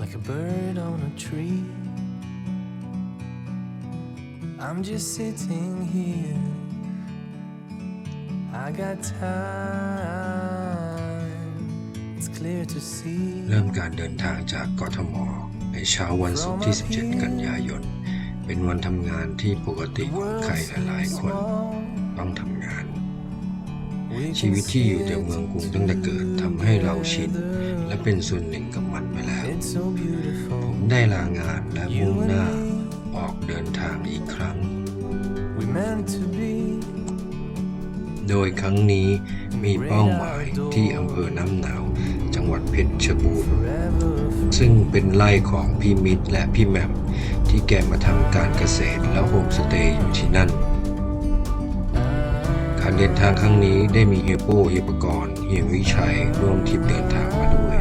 like a bird on a tree. I'm just sitting here. I got time. It's clear to see. เริ่มการเดินทางจากกทม ในเช้าวันศุกร์ที่ 17 กันยายน เป็นวันทำงานที่ปกติของใครหลายๆคน ต้องทำงาน ชีวิตที่อยู่แต่เมืองกรุงตั้งแต่เกิดทำให้เราชิน และเป็นส่วนหนึ่งกับมันไปแล้ว It's so beautiful. ผมได้ลางานและมุ่งหน้าออกเดินทางอีกครั้ง We meant to be โดยครั้งนี้มีเป้าหมายที่อำเภอน้ำหนาว จังหวัดเพชรบูรณ์ forever. ซึ่งเป็นไร่ของพี่มิตรและพี่แหม่มที่แกมาทำการเกษตรและโฮมสเตย์อยู่ที่นั่น การเดินทางครั้งนี้ได้มีเฮียโป้เฮียปกรณ์เฮียวิชัยร่วมทริปเดินทางมาด้วย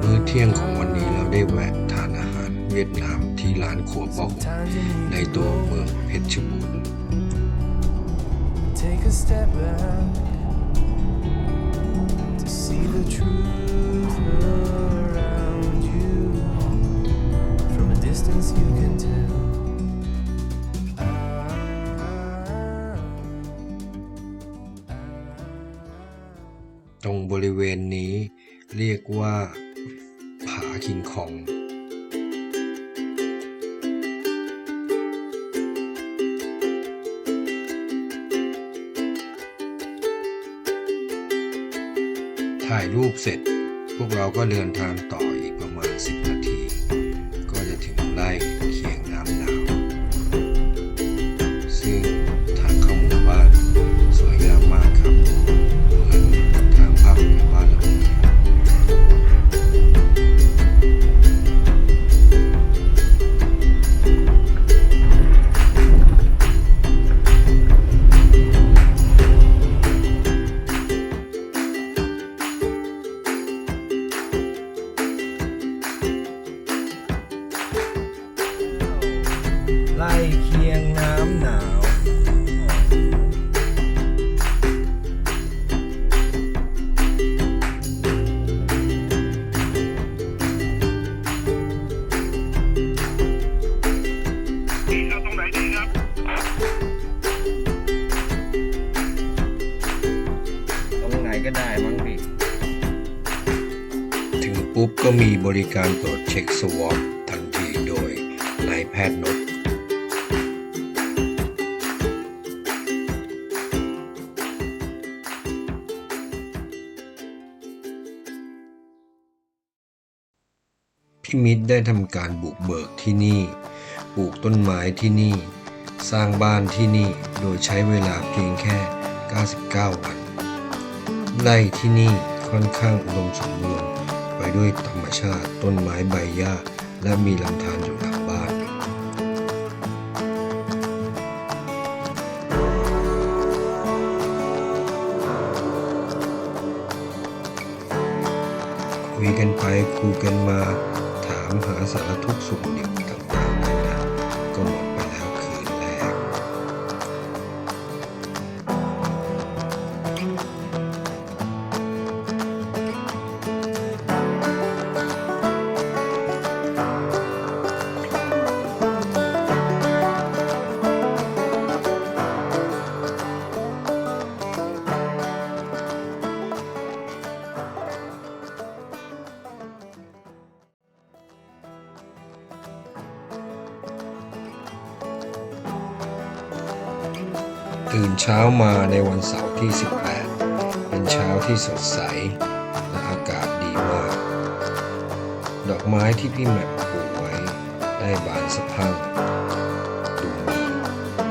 มื้อเที่ยงของวันนี้เราได้แวะทานอาหารเวียดนามที่ร้านครัวป้อง Times you ในตัวเมืองเพชรบูรณ์ distance, you can tell. รงบริเวณนี้ เรียกว่า ผาคิงคองถ่ายรูปเสร็จ พวกเราก็เดินทางต่ออีกประมาณ 10 นาที ก็จะถึงไร่ เคียงน้ำหนาวเอาตรงไหนดีครับ ตรงไหนก็ได้มั้งพี่ ถึงปุ๊บก็มีบริการตรวจเช็คสวอป พี่มิตรได้ทำการบุกเบิกที่นี่ ปลูกต้นไม้ที่นี่ สร้างบ้านที่นี่โดยใช้เวลาเพียงแค่ 99 วันไร่ที่นี่ค่อนข้างอุดมสมบูรณ์ไปด้วยธรรมชาติต้นไม้ใบหญ้า และมีลำธารอยู่หลังบ้านคุยกันไปคุยกันมา ถามหาสารทุกข์สุขดิบ เช้ามาในวันเสาร์ที่ 18 เป็นเช้าที่สดใส และอากาศดีมาก ดอกไม้ที่พี่แม็ปลูกไว้ได้บานสะพรั่งดูมี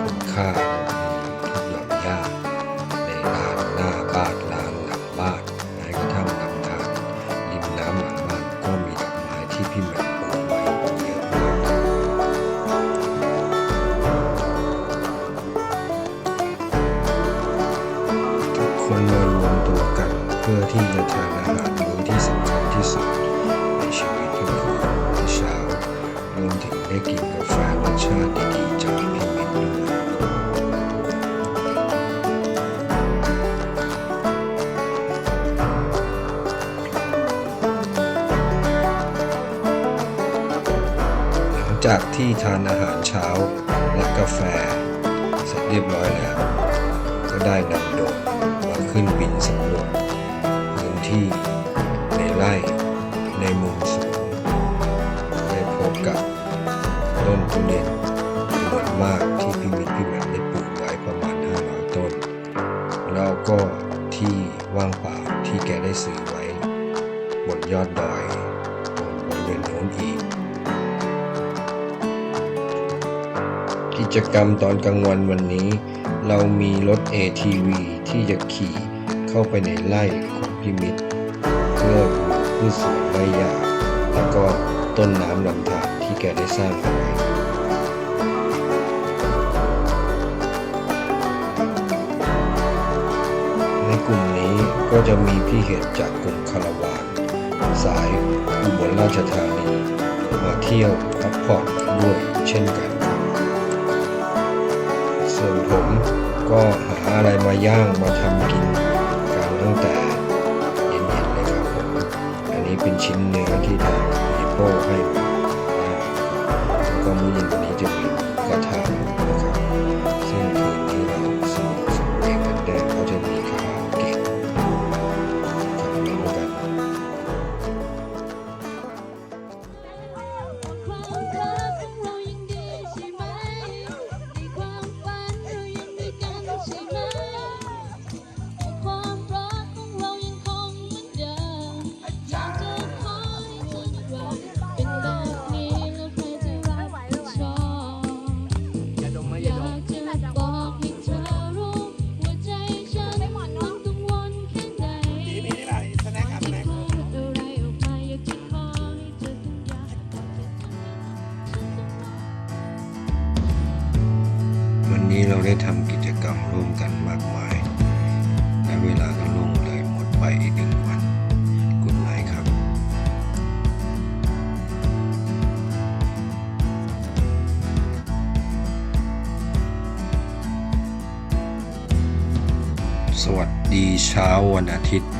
คุณค่า มารวมตัวกันเพื่อที่จะทานอาหารมื้อที่สำคัญที่สุดในชีวิตของผมในเช้ารวมถึงได้กินกาแฟรสชาติดีๆจากพี่มิตรด้วยหลังจากที่ทานอาหารเช้าและกาแฟ เสร็จเรียบร้อยแล้ว ก็ได้นำโดย ขึ้นบินสำรวจพื้นที่ในไร่ในมุมสูงได้พบกับต้นทุเรียนจำนวนมากที่พี่มิตรพี่แหม่มได้ปลูกไว้ประมาณ 500 ต้น แล้วก็ที่ว่างเปล่าที่แกได้ซื้อไว้ บนยอดดอยบริเวณโน้นอีกกิจกรรมตอนกลางวันวันนี้ เรามีรถ ATV ที่จะขี่ เข้าไปในไร่ของพิมิตรเพื่อดูพืชสวนใบหญ้าแล้วก็ต้นน้ำลำธารที่แกได้สร้างเอาไว้ในกลุ่มนี้ก็จะมีพี่เห็ดจากกลุ่มคาราวาน สายอุบลราชธานี มาเที่ยวพักผ่อนด้วยเช่นกัน ส่วนผมก็หาอะไรมาย่างมาทำกิน นี้เป็นชิ้นเนื้อที่ทางฮิปโปให้แล้วก็มือเย็นวันนี้จะมี นนี้เราได้ทำกิจกรรมร่วมกันมากมาย และเวลาก็ล่วงเลยหมดไปอีกหนึ่งวันกุณไนครับสวัสดีเช้าวันอาทิตย์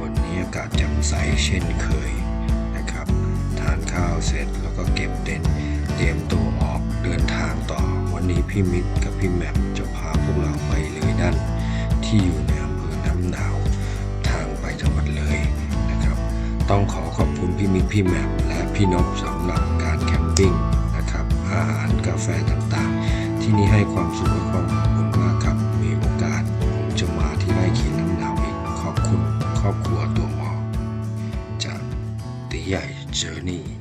วันนี้อากาศแจ่มใสเช่นเคยนะครับ ทานข้าวเสร็จแล้วก็เก็บเต็นท์เตรียมตัวออกเดินทางต่อวันนี้พี่มิกกับ พี่แหม่มจะพาพวกเราไปเลยด้านที่อยู่ในอำเภอน้ำหนาวทางไปจังหวัดเลยนะครับ ต้องขอขอบคุณพี่มิกพี่แหม่มและพี่นพสำหรับการแคมปิ้งนะครับ อาหารกาแฟต่างๆ ที่นี่ให้ความสุขและความอบอุ่นมากครับมีโอกาสผมจะมาที่ไร่เขียนน้ำหนาวอีกขอบคุณครอบครัวตัวหมอจากตีใหญ่เจอร์นี่